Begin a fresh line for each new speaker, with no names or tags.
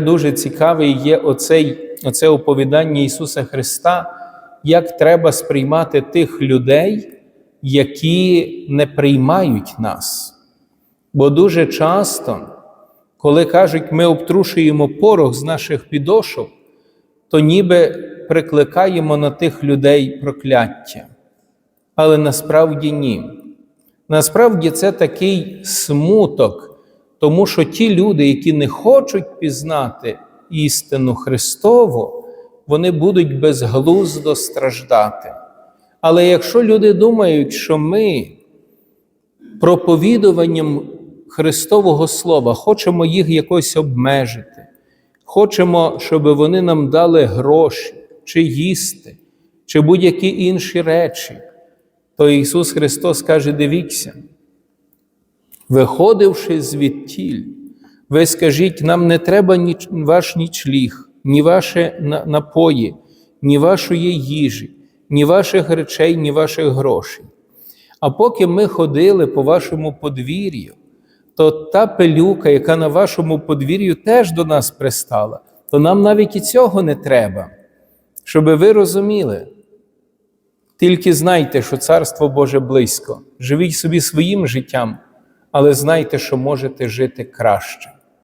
Дуже цікавий є оцей, оце оповідання Ісуса Христа, як треба сприймати тих людей, які не приймають нас. Бо дуже часто, коли кажуть, ми обтрушуємо порох з наших підошов, то ніби прикликаємо на тих людей прокляття. Але насправді ні. Насправді це такий смуток, тому що ті люди, які не хочуть пізнати істину Христову, вони будуть безглуздо страждати. Але якщо люди думають, що ми проповідуванням Христового Слова хочемо їх якось обмежити, хочемо, щоб вони нам дали гроші, чи їсти, чи будь-які інші речі, то Ісус Христос каже: дивіться, виходивши звідтіль, ви скажіть, нам не треба ні ваш нічліг, ні ваші напої, ні вашої їжі, ні ваших речей, ні ваших грошей. А поки ми ходили по вашому подвір'ю, то та пилюка, яка на вашому подвір'ю теж до нас пристала, то нам навіть і цього не треба, щоб ви розуміли. Тільки знайте, що Царство Боже близько. Живіть собі своїм життям, але знайте, що можете жити краще.